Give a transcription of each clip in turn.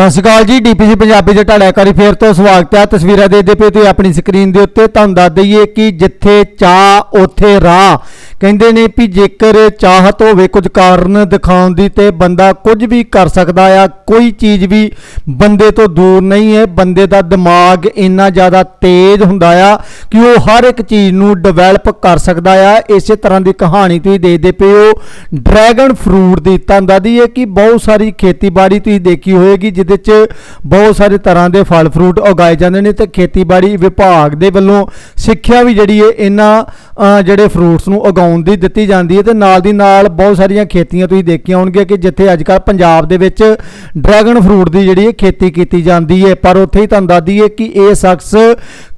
ਸਤਿ ਸ਼੍ਰੀ ਅਕਾਲ ਜੀ, ਡੀਪੀਸੀ ਪੰਜਾਬੀ ਦੇ ਤੁਹਾਡਾ ਇੱਕ ਵਾਰੀ ਫੇਰ ਤੋਂ ਸਵਾਗਤ ਹੈ। ਤਸਵੀਰਾਂ ਦੇਖਦੇ ਪਏ ਤੁਸੀਂ ਆਪਣੀ ਸਕਰੀਨ ਦੇ ਉੱਤੇ। ਤੁਹਾਨੂੰ ਦੱਸ ਦਈਏ ਕਿ ਜਿੱਥੇ ਚਾਹ, ਉੱਥੇ ਰਾਹ। ਕਹਿੰਦੇ ਨੇ ਵੀ ਜੇਕਰ ਚਾਹਤ ਹੋਵੇ ਕੁਝ ਕਾਰਨ ਦਿਖਾਉਣ ਦੀ ਤੇ ਬੰਦਾ ਕੁਝ ਵੀ ਕਰ ਸਕਦਾ ਆ, ਕੋਈ ਚੀਜ਼ ਵੀ ਬੰਦੇ ਤੋਂ ਦੂਰ ਨਹੀਂ ਹੈ, ਬੰਦੇ ਦਾ ਦਿਮਾਗ ਇੰਨਾ ਜ਼ਿਆਦਾ ਤੇਜ਼ ਹੁੰਦਾ ਆ ਕਿ ਉਹ ਹਰ ਇੱਕ ਚੀਜ਼ ਨੂੰ ਡਿਵੈਲਪ ਕਰ ਸਕਦਾ ਆ। ਇਸੇ ਤਰ੍ਹਾਂ ਦੀ ਕਹਾਣੀ ਤੁਸੀਂ ਦੇਖਦੇ ਪਏ ਹੋ, ਡਰੈਗਨ ਫਰੂਟ ਦੀ ਤੁਹਾਨੂੰ ਦੀ ਹੈ ਕਿ ਬਹੁਤ ਸਾਰੀ ਖੇਤੀਬਾੜੀ ਤੁਸੀਂ ਦੇਖੀ ਹੋਏਗੀ, ਜਿਹਦੇ 'ਚ ਬਹੁਤ ਸਾਰੇ ਤਰ੍ਹਾਂ ਦੇ ਫਲ ਫਰੂਟ ਉਗਾਏ ਜਾਂਦੇ ਨੇ ਤੇ ਖੇਤੀਬਾੜੀ ਵਿਭਾਗ ਦੇ ਵੱਲੋਂ ਸਿੱਖਿਆ ਵੀ ਜਿਹੜੀ ਹੈ, ਇਹਨਾਂ ਜਿਹੜੇ ਫਰੂਟਸ ਨੂੰ ਉਗਾਉਣ ਦੀ ਦਿੱਤੀ ਜਾਂਦੀ ਹੈ ਤੇ ਨਾਲ ਦੀ ਨਾਲ ਬਹੁਤ ਸਾਰੀਆਂ ਖੇਤੀਆਂ ਤੁਸੀਂ ਦੇਖੀਆਂ ਹੋਣਗੀਆਂ ਕਿ ਜਿੱਥੇ ਅੱਜ ਕੱਲ੍ਹ ਪੰਜਾਬ ਦੇ ਵਿੱਚ ਡਰੈਗਨ ਫਰੂਟ ਦੀ ਜਿਹੜੀ ਹੈ ਖੇਤੀ ਕੀਤੀ ਜਾਂਦੀ ਹੈ। ਪਰ ਉੱਥੇ ਹੀ ਤੁਹਾਨੂੰ ਦੱਸ ਦਈਏ ਕਿ ਇਹ ਸ਼ਖਸ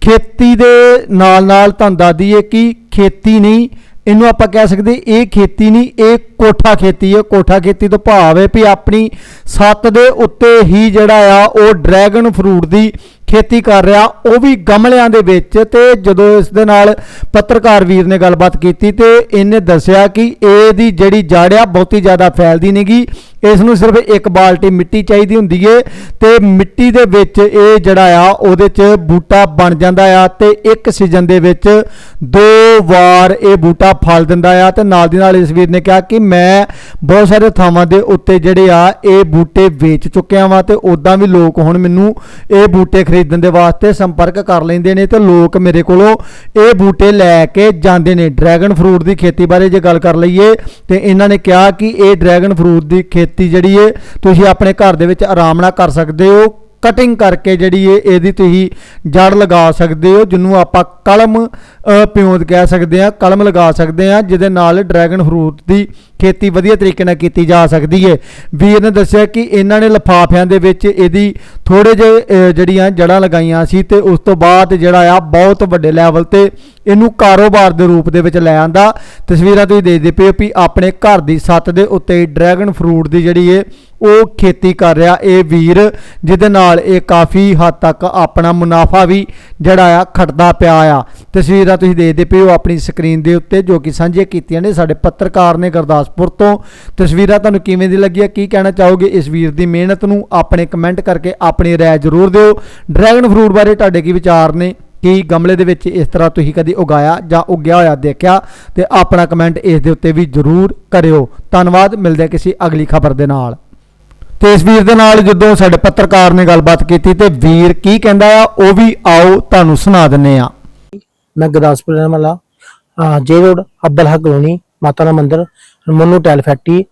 ਖੇਤੀ ਦੇ ਨਾਲ ਨਾਲ ਤੁਹਾਨੂੰ ਦੱਸਦੀ ਹੈ ਕਿ ਖੇਤੀ ਨਹੀਂ, ਇਹਨੂੰ ਆਪਾਂ ਕਹਿ ਸਕਦੇ ਇਹ ਖੇਤੀ ਨਹੀਂ, ਇਹ ਕੋਠਾ ਖੇਤੀ ਹੈ, ਕੋਠਾ ਖੇਤੀ ਤੋਂ ਭਾਵ ਹੈ ਵੀ ਆਪਣੀ ਛੱਤ ਦੇ ਉੱਤੇ ਹੀ ਜਿਹੜਾ ਆ, ਉਹ ਡਰੈਗਨ ਫਰੂਟ ਦੀ ਖੇਤੀ ਕਰ ਰਿਹਾ, ਉਹ ਵੀ ਗਮਲਿਆਂ ਦੇ ਵਿੱਚ ਤੇ ਜਦੋਂ ਇਸ ਦੇ ਨਾਲ ਪੱਤਰਕਾਰ ਵੀਰ ਨੇ ਗੱਲਬਾਤ ਕੀਤੀ ਤੇ ਇਹਨੇ ਦੱਸਿਆ ਕਿ ਇਹਦੀ ਜਿਹੜੀ ਜੜ ਆ, ਬਹੁਤੀ ਜ਼ਿਆਦਾ ਫੈਲਦੀ ਨਹੀਂਗੀ ਇਸ ਨੂੰ ਸਿਰਫ ਇੱਕ ਬਾਲਟੀ ਮਿੱਟੀ ਚਾਹੀਦੀ ਹੁੰਦੀ ਏ ਤੇ ਮਿੱਟੀ ਦੇ ਵਿੱਚ ਇਹ ਜਿਹੜਾ ਆ, ਉਹਦੇ 'ਚ ਬੂਟਾ ਬਣ ਜਾਂਦਾ ਆ ਤੇ ਇੱਕ ਸੀਜ਼ਨ ਦੇ ਵਿੱਚ ਦੋ ਵਾਰ ਇਹ ਬੂਟਾ ਫਲ ਦਿੰਦਾ ਆ ਤੇ ਨਾਲ ਦੀ ਨਾਲ ਇਸ ਵੀਰ ਨੇ ਕਿਹਾ ਕਿ ਮੈਂ ਬਹੁਤ ਸਾਰੇ ਥਾਵਾਂ ਦੇ ਉੱਤੇ ਜਿਹੜੇ ਆ, ਇਹ ਬੂਟੇ ਵੇਚ ਚੁੱਕਿਆ ਵਾਂ ਤੇ ਉਦਾਂ ਵੀ ਲੋਕ ਹੁਣ ਮੈਨੂੰ ਇਹ ਬੂਟੇ ਖਰੀਦਣ ਦੇ ਵਾਸਤੇ ਸੰਪਰਕ ਕਰ ਲੈਂਦੇ ਨੇ ਤੇ ਲੋਕ ਮੇਰੇ ਕੋਲੋਂ ਇਹ ਬੂਟੇ ਲੈ ਕੇ ਜਾਂਦੇ ਨੇ। ਡਰੈਗਨ ਫਰੂਟ ਦੀ ਖੇਤੀ ਬਾਰੇ ਜੇ ਗੱਲ ਕਰ ਲਈਏ ਤੇ ਇਹਨਾਂ ਨੇ ਕਿਹਾ ਕਿ ਇਹ ਡਰੈਗਨ ਫਰੂਟ ਦੀ ਖੇਤੀ ਜਿਹੜੀ ਏ, ਤੁਸੀਂ ਆਪਣੇ ਘਰ ਦੇ ਵਿੱਚ ਆਰਾਮ ਨਾਲ ਕਰ ਸਕਦੇ ਹੋ। ਕਟਿੰਗ ਕਰਕੇ ਜਿਹੜੀ ਏ ਇਹਦੀ ਤੁਸੀਂ ਜੜ ਲਗਾ ਸਕਦੇ ਹੋ, ਜਿਹਨੂੰ ਆਪਾਂ ਕਲਮ ਪਿਉਂਦ ਕਹਿ ਸਕਦੇ ਆ ਕਲਮ ਲਗਾ ਸਕਦੇ ਆ ਜਿਹਦੇ ਨਾਲ ਡਰੈਗਨ ਫਰੂਟ ਦੀ ਖੇਤੀ ਵਧੀਆ ਤਰੀਕੇ ਨਾਲ ਕੀਤੀ ਜਾ ਸਕਦੀ ਹੈ। ਵੀਰ ਨੇ ਦੱਸਿਆ ਕਿ ਇਹਨਾਂ ਨੇ ਲਫਾਫਿਆਂ ਦੇ ਵਿੱਚ ਇਹਦੀ ਥੋੜੇ ਜਿਹੇ ਜਿਹੜੀਆਂ ਜੜਾਂ ਲਗਾਈਆਂ ਸੀ ਤੇ ਉਸ ਤੋਂ ਬਾਅਦ ਜਿਹੜਾ ਆ ਬਹੁਤ ਵੱਡੇ ਲੈਵਲ ਤੇ ਇਹਨੂੰ ਕਾਰੋਬਾਰ ਦੇ ਰੂਪ ਦੇ ਵਿੱਚ ਲੈ ਆਂਦਾ। ਤਸਵੀਰਾਂ ਤੁਸੀਂ ਦੇਖਦੇ ਪਏ ਹੋ ਵੀ ਆਪਣੇ ਘਰ ਦੀ ਛੱਤ ਦੇ ਉੱਤੇ ਡਰੈਗਨ ਫਰੂਟ ਦੀ ਜਿਹੜੀ ਏ, ਉਹ ਖੇਤੀ ਕਰ ਰਿਹਾ ਇਹ ਵੀਰ, ਜਿਹਦੇ ਨਾਲ ਇਹ ਕਾਫੀ ਹੱਦ ਤੱਕ ਆਪਣਾ ਮੁਨਾਫਾ ਵੀ ਜਿਹੜਾ ਆ ਖਟਦਾ ਪਿਆ ਆ। ਤਸਵੀਰਾਂ ਤੁਸੀਂ ਦੇਖਦੇ ਪਏ ਹੋ ਆਪਣੀ ਸਕਰੀਨ ਦੇ ਉੱਤੇ, ਜੋ ਕਿ ਸਾਂਝੀਆਂ ਕੀਤੀਆਂ ਨੇ ਸਾਡੇ ਪੱਤਰਕਾਰ ਨੇ ਗੁਰਦਾਸਪੁਰ ਤੋਂ। ਤਸਵੀਰਾਂ ਤੁਹਾਨੂੰ ਕਿਵੇਂ ਦੀ ਲੱਗੀਆਂ, ਕੀ ਕਹਿਣਾ ਚਾਹੋਗੇ ਇਸ ਵੀਰ ਦੀ ਮਿਹਨਤ ਨੂੰ? ਆਪਣੇ ਕਮੈਂਟ ਕਰਕੇ ਆਪਣੀ ਰਾਏ ਜ਼ਰੂਰ ਦਿਓ। ਡਰੈਗਨ ਫਰੂਟ ਬਾਰੇ ਤੁਹਾਡੇ ਕੀ ਵਿਚਾਰ ਨੇ? ਕੀ ਗਮਲੇ ਦੇ ਵਿੱਚ ਇਸ ਤਰ੍ਹਾਂ ਤੁਸੀਂ ਕਦੀ ਉਗਾਇਆ ਜਾਂ ਉਗਿਆ ਹੋਇਆ ਦੇਖਿਆ? ਤੇ ਆਪਣਾ ਕਮੈਂਟ ਇਸ ਦੇ ਉੱਤੇ ਵੀ ਜ਼ਰੂਰ ਕਰਿਓ। ਧੰਨਵਾਦ, ਮਿਲਦੇ ਕਿਸੇ ਅਗਲੀ ਖਬਰ ਦੇ ਨਾਲ। ਤੇ ਇਸ ਵੀਰ ਦੇ ਨਾਲ ਜਦੋਂ ਸਾਡੇ ਪੱਤਰਕਾਰ ਨੇ ਗੱਲਬਾਤ ਕੀਤੀ ਤੇ ਵੀਰ ਕੀ ਕਹਿੰਦਾ ਆ, ਉਹ ਵੀ ਆਓ ਤੁਹਾਨੂੰ ਸੁਣਾ ਦਿੰਨੇ ਆ। ਮੈਂ ਗੁਰਦਾਸਪੁਰ ਰਹਿਣ ਵਾਲਾ। ਜੇ ਰੋਡ ਅਬਦਲ ਹਕ ਕਲੋਨੀ, ਮਾਤਾ ਦਾ ਮੰਦਿਰ, ਮਨੂ ਟੈਲ ਫੈਕਟਰੀ।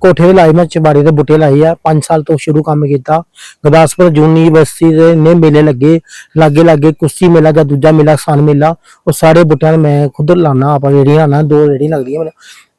ਕੋਠੇ ਦੇ ਲਾਈ ਮੈਂ ਚਬਾੜੀ ਦੇ ਬੁੱਟੇ ਲਾਏ ਆ। 5 ਸਾਲ ਤੋਂ ਸ਼ੁਰੂ ਕੰਮ ਕੀਤਾ। ਗੁਰਦਾਸਪੁਰ ਯੂਨੀਵਰਸਿਟੀ ਦੇ ਨੇ ਮੇਲੇ ਲੱਗੇ। ਲਾਗੇ ਲਾਗੇ ਕੁਸ਼ੀ ਮੇਲਾ ਜਾਂ ਦੂਜਾ ਮੇਲਾ ਕਿਸਾਨ ਮੇਲਾ। ਉਹ ਸਾਰੇ ਬੁੱਟਿਆਂ ਨੂੰ ਮੈਂ ਖੁਦ ਲਾਣਾ ਆਪਾਂ ਰੇੜੀਆਂ ਲਾਣਾ ਦੋ ਰੇੜੀ ਲੱਗਦੀਆਂ ਮੇਰੇ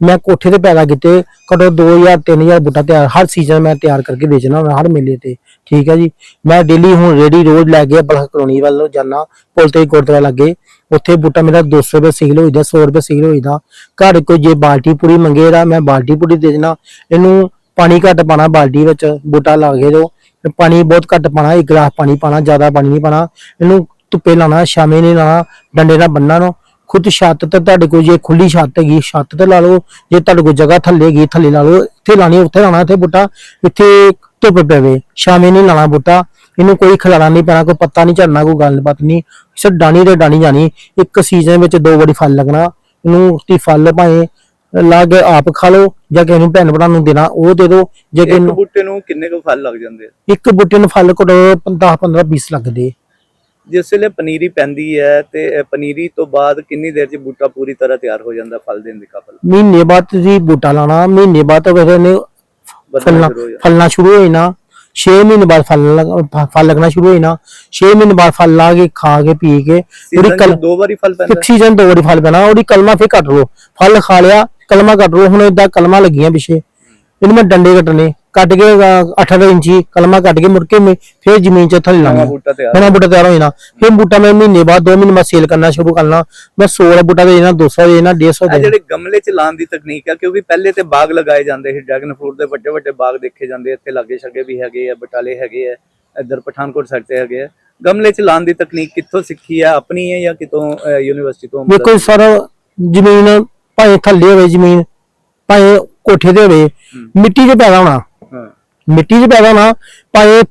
ਮੈਂ ਕੋਠੇ ਤੇ ਪੈਦਾ ਕੀਤੇ ਕਦੋਂ 2000 3000 ਬੂਟਾ ਤਿਆਰ, ਹਰ ਸੀਜ਼ਨ ਮੈਂ ਤਿਆਰ ਕਰਕੇ ਵੇਚਣਾ ਹੁੰਦਾ ਹਰ ਮੇਲੇ ਤੇ। ਠੀਕ ਹੈ ਜੀ? ਮੈਂ ਡੇਲੀ ਹੁਣ ਰੇੜੀ ਰੋਡ ਲੈ ਕੇ ਬਲਖ ਕਲੋਨੀ ਵੱਲੋਂ ਜਾਣਾ ਪੁਲ ਤੇ ਗੁਰਦੁਆਰਾ ਲੱਗੇ। ਉੱਥੇ ਬੂਟਾ ਮੇਰਾ 200 ਰੁਪਏ ਸਿਗਲ ਹੋਈਦਾ 100 ਰੁਪਏ ਸੀਲ ਸਿਗਲ ਹੋਈਦਾ ਘਰ ਕੋਈ ਜੇ ਬਾਲਟੀ ਪੂਰੀ ਮੰਗੇ ਤਾਂ ਮੈਂ ਬਾਲਟੀ ਪੂਰੀ ਦੇ ਦੇਣਾ। ਇਹਨੂੰ ਪਾਣੀ ਘੱਟ ਪਾਣਾ ਬਾਲਟੀ ਵਿੱਚ, ਬੂਟਾ ਲਾ ਕੇ ਦੋ। ਪਾਣੀ ਬਹੁਤ ਘੱਟ ਪਾਣਾ, ਇੱਕ ਗਲਾਸ ਪਾਣੀ ਪਾਣਾ, ਜ਼ਿਆਦਾ ਪਾਣੀ ਨਹੀਂ ਪਾਣਾ। ਇਹਨੂੰ ਧੁੱਪੇ ਲਾਣਾ ਸ਼ਾਮੇ ਨਹੀਂ ਲਾਣਾ, ਡੰਡੇ ਨਾਲ ਬੰਨਣਾ ਨੂੰ ਖੁਦ ਛੱਤ ਤੇ ਤੁਹਾਡੇ ਕੋਲ ਜੇ ਖੁੱਲੀ ਛੱਤ ਹੈਗੀ ਛੱਤ ਤੇ ਲਾ ਲਓ ਜੇ ਤੁਹਾਡੇ ਕੋਲ ਜਗ੍ਹਾ ਥੱਲੇ ਹੈਗੀ ਥੱਲੇ ਲਾ ਲਓ ਇੱਥੇ ਲਾਣੀ ਉੱਥੇ ਲਾਣਾ ਇੱਥੇ ਬੂਟਾ ਇੱਥੇ ਧੁੱਪ ਪਵੇ ਸ਼ਾਮੇ ਨਹੀਂ ਲਾਣਾ ਬੂਟਾ ਇਹਨੂੰ ਕੋਈ ਖਿਲਾਰਾ ਨਹੀਂ ਪੈਣਾ ਕੋਈ ਪੱਤਾ ਨਹੀਂ ਝੜਨਾ ਕੋਈ ਗੱਲਬਾਤ ਨਹੀਂ ਸਿਰ ਡਾਣੀ ਤੇ ਡਾਣੀ ਜਾਣੀ ਇੱਕ ਸੀਜ਼ਨ ਵਿੱਚ ਦੋ ਵਾਰੀ ਫਲ ਲੱਗਣਾ ਇਹਨੂੰ ਤੇ ਫਲ ਭਾਵੇਂ ਲਾ ਕੇ ਆਪ ਖਾ ਲਓ ਜਾਂ ਕਿਸੇ ਨੂੰ ਭੈਣ ਭਰਾ ਨੂੰ ਦੇਣਾ ਉਹ ਦੇ ਦਿਓ ਜੇ ਕਿਸੇ ਇੱਕ ਬੂਟੇ ਨੂੰ ਕਿੰਨੇ ਕੁ ਫਲ ਲੱਗ ਜਾਂਦੇ ਆ? ਇੱਕ ਬੂਟੇ ਨੂੰ ਫਲ ਘਟੋ 10 15 20 ਲੱਗਦੇ। ਜਿਸ ਵੇਲੇ ਪਨੀਰੀ ਪੈਂਦੀ ਹੈ ਤੇ ਪਨੀਰੀ ਤੋਂ ਬਾਅਦ ਕਿੰਨੀ ਦੇਰ 'ਚ ਬੂਟਾ ਪੂਰੀ ਤਰ੍ਹਾਂ ਤਿਆਰ ਹੋ ਜਾਂਦਾ ਫਲ ਦੇਣ ਦੇ ਕਾਬਲ? ਮਹੀਨੇ ਬਾਅਦ ਤੁਸੀਂ ਬੂਟਾ ਲਾਣਾ ਮਹੀਨੇ ਬਾਅਦ ਤਾਂ ਕਿਸੇ ਨੇ ਫਲਣਾ ਸ਼ੁਰੂ ਹੋ ਨਾ 6 ਮਹੀਨੇ ਬਾਅਦ ਫਲ ਫਲ ਲੱਗਣਾ ਸ਼ੁਰੂ ਹੋਈ ਨਾ 6 ਮਹੀਨੇ ਬਾਅਦ ਫਲ ਲਾ ਕੇ ਖਾ ਕੇ ਪੀ ਕੇ ਉਹਦੀ ਕਲ ਦੋ ਵਾਰੀ ਫਲ ਪੈਂਦਾ। ਇੱਕ ਸੀਜ਼ਨ ਦੋ ਵਾਰੀ ਫਲ ਪੈਣਾ ਉਹਦੀ ਕਲਮਾ ਫੇਰ ਕੱਟ ਲਓ। ਫਲ ਖਾ ਲਿਆ ਕਲਮਾ ਕੱਟ ਲਓ ਹੁਣ ਇਦਾਂ ਕਲਮਾ ਲੱਗੀਆਂ ਪਿੱਛੇ। ਇਹਨੂੰ ਮੈਂ ਡੰਡੇ ਕੱਟਨੇ ਕੱਟ ਕੇ 18 ਇੰਚੀ ਕਲਮਾ ਕੱਟ ਕੇ ਮੁੜ ਕੇ ਮੈਂ ਫੇਰ ਜ਼ਮੀਨ 'ਚ ਥੱਲੇ ਨਵਾਂ ਲਾਉਣਾ ਬੂਟਾ ਤਿਆਰ ਨਵਾਂ ਬੂਟਾ ਤਿਆਰ ਹੋ ਜਾਣਾ। ਫਿਰ ਬੂਟਾ ਮੈਂ ਮਹੀਨੇ ਬਾਅਦ 2 ਮਹੀਨੇ ਬਾਅਦ ਸੇਲ ਕਰਨਾ ਸ਼ੁਰੂ ਕਰਨਾ। ਮੈਂ 16 ਬੂਟਾ ਦੇ ਦੇਣਾ 200 ਦੇ ਦੇਣਾ 150 ਇਹ ਦੇ ਜਿਹੜੇ ਗਮਲੇ 'ਚ ਲਾਉਣ ਦੀ ਤਕਨੀਕ ਹੈ ਕਿਉਂਕਿ ਪਹਿਲੇ ਤੇ ਬਾਗ ਲਗਾਏ ਜਾਂਦੇ ਸੀ ਡਰੈਗਨ ਫਰੂਟ ਦੇ ਵੱਡੇ ਵੱਡੇ ਬਾਗ ਦੇਖੇ ਜਾਂਦੇ ਇੱਥੇ ਲਾਗੇ ਛੱਗੇ ਵੀ ਹੈਗੇ ਆ ਬਟਾਲੇ ਹੈਗੇ ਆ ਇੱਧਰ ਪਠਾਨਕੋਟ ਸਾਈਡ ਤੇ ਹੈਗੇ ਆ। ਗਮਲੇ 'ਚ ਲਾਉਣ ਦੀ ਤਕਨੀਕ ਕਿੱਥੋਂ ਸਿੱਖੀ ਹੈ ਆਪਣੀ ਹੈ ਜਾਂ ਕਿਤੋਂ ਯੂਨੀਵਰਸਿਟੀ ਤੋਂ ਵੇਖੋ ਸਰ ਜ਼ਮੀਨ ਭਾਵੇਂ ਥੱਲੇ ਹੋਵੇ ਜ਼ਮੀਨ ਭਾਵੇਂ ਕੋਠੇ ਤੇ ਹੋਵੇ ਮਿੱਟੀ 'ਚ ਪੈਦਾ ਹੋਣਾ। ਮਿੱਟੀ 'ਚ ਪੈਦਾ ਨਾ ਪਾਏ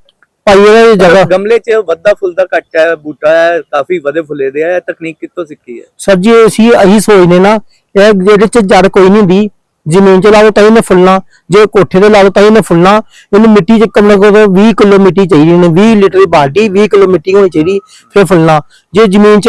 ਪਾਈਏ ਦੀ ਜਗ੍ਹਾ ਗਮਲੇ 'ਚ ਵੱਧਾ ਫੁੱਲਦਾ ਘੱਟ ਹੈ ਬੂਟਾ ਹੈ ਕਾਫੀ ਵਧੇ ਫੁੱਲੇ ਦੇ ਹੈ ਇਹ ਤਕਨੀਕ ਕਿੱਥੋਂ ਸਿੱਖੀ ਹੈ? ਸਰ ਜੀ ਅਸੀਂ ਅਸੀਂ ਸੋਚਦੇ ਨਾ ਇਹ ਜਿਹੜੇ 'ਚ ਜੜ ਕੋਈ ਨਹੀਂ ਹੁੰਦੀ ਜ਼ਮੀਨ 'ਚ ਲਾਓ ਤਾਂ ਹੀ ਨੇ ਫੁੱਲਣਾ ਜੇ ਕੋਠੇ ਤੇ ਲਾਓ ਤਾਂ ਹੀ ਨੇ ਫੁੱਲਣਾ ਇਹਨੂੰ ਮਿੱਟੀ 'ਚ ਕਮ ਲਗੋ 20 ਕਿਲੋ ਮਿੱਟੀ ਚਾਹੀਦੀ ਨੇ 20 ਲੀਟਰ ਦੀ ਬਾਲਟੀ 20 ਕਿਲੋ ਮਿੱਟੀ ਹੋਣੀ ਚਾਹੀਦੀ ਫਿਰ ਫੁੱਲਣਾ। ਜੇ ਜ਼ਮੀਨ 'ਚ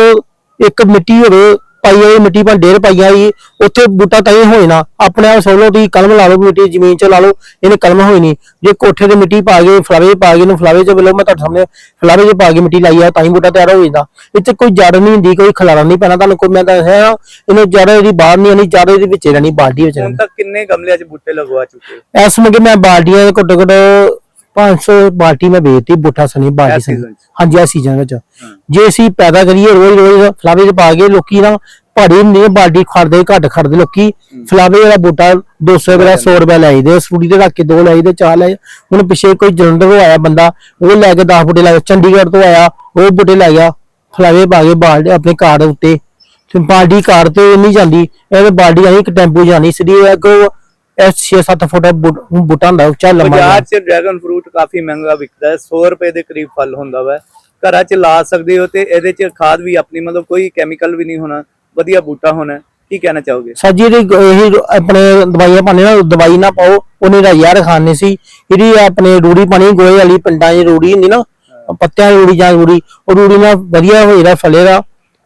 ਇੱਕ ਮਿੱਟੀ ਹੋਵੇ ਪਾਈ ਹੋਈ ਮਿੱਟੀ ਪਰ ਡੇਰ ਪਾਈਆ ਹੋਈ ਉੱਥੇ ਬੂਟਾ ਤਾਂ ਹੀ ਹੋਏ ਨਾ ਆਪਣੇ ਆਪ ਸੋਲੋ ਤੁਸੀਂ ਕਲਮ ਲਾ ਲਓ ਮਿੱਟੀ ਜ਼ਮੀਨ 'ਚ ਲਾ ਲਓ ਇਹਨੇ ਕਲਮ ਹੋਈ ਨਹੀਂ। ਜੇ ਕੋਠੇ ਤੇ ਮਿੱਟੀ ਪਾ ਕੇ ਫਲਾਵੇ ਪਾ ਕੇ ਨੂੰ ਫਲਾਵੇ 'ਚ ਬਲੋ ਮੈਂ ਤੁਹਾਡੇ ਸਾਹਮਣੇ ਫਲਾਵੇ 'ਚ ਪਾ ਕੇ ਮਿੱਟੀ ਲਾਈ ਆ ਤਾਂ ਹੀ ਬੂਟਾ ਤਿਆਰ ਹੋ ਜਾਂਦਾ। 'ਚ ਕੋਈ ਜੜ ਨਹੀਂ ਹੁੰਦੀ ਕੋਈ ਖਲਾਰਾ ਨਹੀਂ ਪੈਣਾ ਤੁਹਾਨੂੰ ਕੋਈ ਮੈਂ ਦੱਸਿਆ ਇਹਨੂੰ ਜੜ ਇਹਦੀ ਬਾਹਰ ਨਹੀਂ ਆਣੀ ਜੜ ਇਹਦੇ ਵਿੱਚ ਰਹਿਣੀ ਬਾਲਟੀ ਵਿੱਚ ਹੁਣ ਰਹਿਣੀ। ਤੱਕ ਕਿੰਨੇ ਗਮਲਿਆਂ 'ਚ ਬੂਟੇ ਲਗਵਾ ਚੁੱਕੇ ਹੋ? ਇਸ ਮਗੇ ਮੈਂ ਬਾਲਟੀਆਂ ਦੇ ਘੱਟੋ ਘੱਟ 500 ਬਾਲਟੀ ਮੈਂ ਵੇਚਤੀ ਬੂਟਾ ਸਣੀ ਬਾਲਟੀ 'ਚ? ਹਾਂਜੀ ਆ ਸੀਜ਼ਨ ਵਿੱਚ ਜੇ ਅਸੀਂ ਪੈਦਾ ਕਰੀਏ ਰੋਜ਼ ਰੋਜ਼ ਫਲਾਵੇ 'ਚ ਪਾ ਕੇ ਲੋਕੀ ਨਾ ਭਾਰੀ ਹੁੰਦੀ ਹੈ ਬਾਲਟੀ ਖੜਦੇ ਘੱਟ ਖੜਦੇ ਲੋਕੀ। ਫਲਾਵੇ ਵਾਲਾ ਬੂਟਾ 200 ਰੁਪਏ 100 ਰੁਪਏ ਲੈ ਆਈਦੇ ਸੂੜੀ ਤੇ ਰੱਖ ਕੇ ਦੋ ਲੈ ਆਈਦੇ ਚਾਹ ਲੈ ਆਈਦੇ। ਹੁਣ ਪਿੱਛੇ ਕੋਈ ਜਲੰਧਰ ਤੋਂ ਆਇਆ ਬੰਦਾ ਉਹ ਲੈ ਕੇ 10 ਬੂਟੇ ਲੈ ਗਿਆ ਚੰਡੀਗੜ੍ਹ ਤੋਂ ਆਇਆ ਉਹ ਬੂਟੇ ਲੈ ਗਿਆ ਫਲਾਵੇ ਪਾ ਕੇ ਬਾਲਟੀ ਆਪਣੇ ਕਾਰ ਦੇ ਉੱਤੇ। ਤੇ ਬਾਲਟੀ ਕਾਰ ਤੇ ਨਹੀਂ ਜਾਂਦੀ ਇਹ ਬਾਲਟੀ ਆਈ ਇੱਕ ਟੈਂਪੂ ਜਾਣੀ ਸਿੱਧੀ ਅੱਗੋਂ ਇਹ 6-7 ਫੁੱਟ ਬੂਟ- ਬੂਟਾ ਹੁੰਦਾ ਉੱਚਾ ਲੰਮਾ ਬਾਜ਼ਾਰ 'ਚ ਡਰੈਗਨ ਫਰੂਟ ਕਾਫੀ ਮਹਿੰਗਾ ਵਿਕਦਾ ਹੈ 100 ਰੁਪਏ ਦੇ ਕਰੀਬ ਫਲ ਹੁੰਦਾ ਵਾ। ਘਰਾਂ 'ਚ ਲਾ ਸਕਦੇ ਹੋ ਤੇ ਇਹਦੇ 'ਚ ਖਾਦ ਵੀ ਆਪਣੀ ਮਤਲਬ ਕੋਈ ਕੈਮੀਕਲ ਵੀ ਨਹੀਂ ਹੋਣਾ ਵਧੀਆ ਬੂਟਾ ਹੋਣਾ ਕੀ ਕਹਿਣਾ ਚਾਹੋਗੇ? ਸਾਜੀ ਦੀ ਇਹ ਆਪਣੇ ਦਵਾਈਆਂ ਪਾਣੇ ਨਾ ਦਵਾਈ ਨਾ ਪਾਓ ਉਹਨੇ ਦਾ ਯਾਰ ਖਾਣੇ ਸੀ। ਇਹਦੀ ਆਪਣੇ ਰੂੜੀ ਪਾਣੀ ਗੋਏ ਵਾਲੀ ਪਿੰਡਾਂ 'ਚ ਰੂੜੀ ਹੁੰਦੀ ਨਾ ਪੱਤਿਆਂ ਦੀ ਰੂੜੀ ਜਾਂ ਰੂੜੀ ਉਹ ਰੂੜੀ ਨਾਲ ਵਧੀਆ ਹੋਏਗਾ ਫਲੇਗਾ।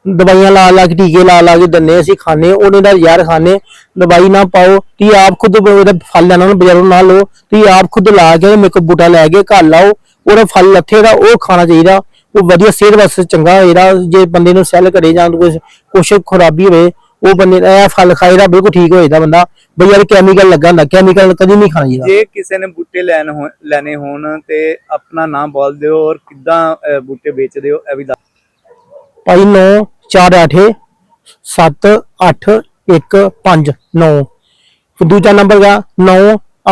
ਦਵਾਈਆਂ ਲਾ ਲਾ ਕੇ ਟੀਕੇ ਲਾ ਲਾ ਕੇ ਦੰਨੇ ਅਸੀਂ ਖਾਣੇ ਉਹਨੇ ਦਾ ਯਾਰ ਖਾਣੇ ਦਵਾਈ ਨਾ ਪਾਓ ਤੁਸੀਂ ਆਪ ਖੁਦ ਉਹਦਾ ਫਲ ਲੈਣਾ ਨਾ ਬਾਜ਼ਾਰੋਂ ਨਾ ਲਓ। ਤੁਸੀਂ ਆਪ ਖੁਦ ਲਾ ਕੇ ਮੇਰੇ ਕੋਲ ਬੂਟਾ ਲੈ ਕੇ ਘਰ ਲਾਓ ਉਹਦਾ ਫਲ ਲੱਥੇਗਾ ਉਹ ਖਾਣਾ ਚਾਹੀਦਾ। ਉਹ ਵਧੀਆ ਸਿਹਤ ਵਾਸਤੇ ਚੰਗਾ ਹੋਏਗਾ ਜੇ ਬੰਦੇ ਨੂੰ ਸੈੱਲ ਕਰੇ ਜਾਂ ਕੁਝ ਕੁਛ ਖਰਾਬੀ ਹੋਵੇ ਉਹ ਬੰਦੇ ਦਾ ਇਹ ਫਲ ਖਾਏਗਾ ਬਿਲਕੁਲ ਠੀਕ ਹੋ ਜਾਂਦਾ ਬੰਦਾ। ਬਈ ਯਾਰ ਕੈਮੀਕਲ ਲੱਗਾ ਹੁੰਦਾ ਕੈਮੀਕਲ ਕਦੀ ਨਹੀਂ ਖਾਣਾ ਚਾਹੀਦਾ। ਜੇ ਕਿਸੇ ਨੇ ਬੂਟੇ ਲੈਣ ਲੈਣੇ ਹੋਣ ਤੇ ਆਪਣਾ ਨਾਮ ਬੋਲ ਦਿਓ ਔਰ ਕਿੱਦਾਂ ਬੂਟੇ ਵੇਚਦੇ ਹੋ ਇਹ ਵੀ ਦੱਸ ਭਾਈ 9 4 8 7 8 1 5 9 ਦੂਜਾ ਨੰਬਰ ਦਾ 9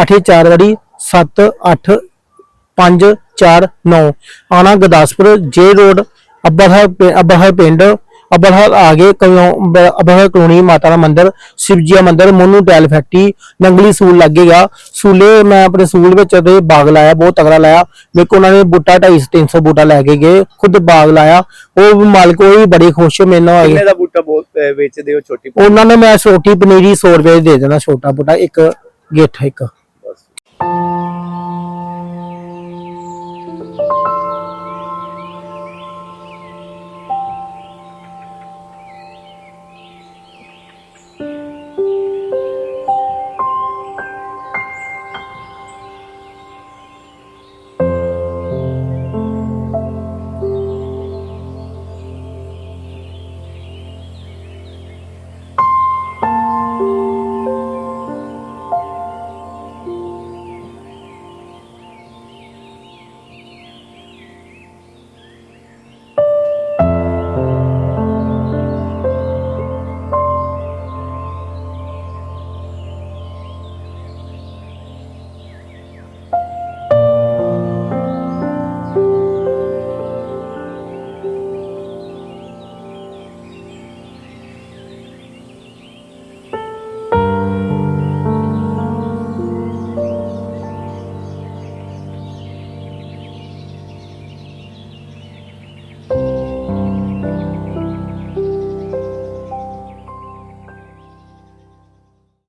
8 4 ਵਾਰੀ 7 8 5 4 9 ਆਣਾ ਗਦਾਸਪੁਰ ਜੇ ਰੋਡ, ਅੱਬਾ ਅੱਬਰਹਰ ਪਿੰਡ ਅੱਬਰਹਰ ਆਗੇ ਅੱਬਰਹਰ ਕਲੋਨੀ ਮਾਤਾ ਦਾ ਮੰਦਿਰ ਸ਼ਿਵਜੀਆ ਮੰਦਿਰ ਮੋਨੂ ਟੈਲ ਫੈਕਟਰੀ ਨੰਗਲੀ ਸੂਲ ਲੱਗੇਗਾ ਸੂਲੇ ਮੈਂ ਆਪਣੇ ਸੂਲ ਵਿੱਚ ਤੇ ਬਾਗ ਲਾਇਆ ਬਹੁਤ ਤਗੜਾ ਲਾਇਆ। ਮੇਰੇ ਕੋਲ ਉਹਨਾਂ ਨੇ ਬੂਟਾ 250 300 ਬੂਟਾ ਲੈ ਕੇ ਗਏ ਖੁਦ ਬਾਗ ਲਾਇਆ। ਉਹ ਮਾਲਕ ਉਹ ਵੀ ਬੜੇ ਖੁਸ਼ ਮੇਰੇ ਨਾਲ ਕਿੰਨੇ ਹੋਏ ਦਾ ਬੂਟਾ ਅਹ, ਵੇਚਦੇ ਹੋ ਛੋਟੀ ਉਹਨਾਂ ਨੇ ਮੈਂ ਛੋਟੀ ਪਨੀਰੀ 100 ਰੁਪਏ ਦੇ ਦੇਣਾ ਛੋਟਾ ਬੂਟਾ ਇੱਕ ਗੇਠ ਇੱਕ।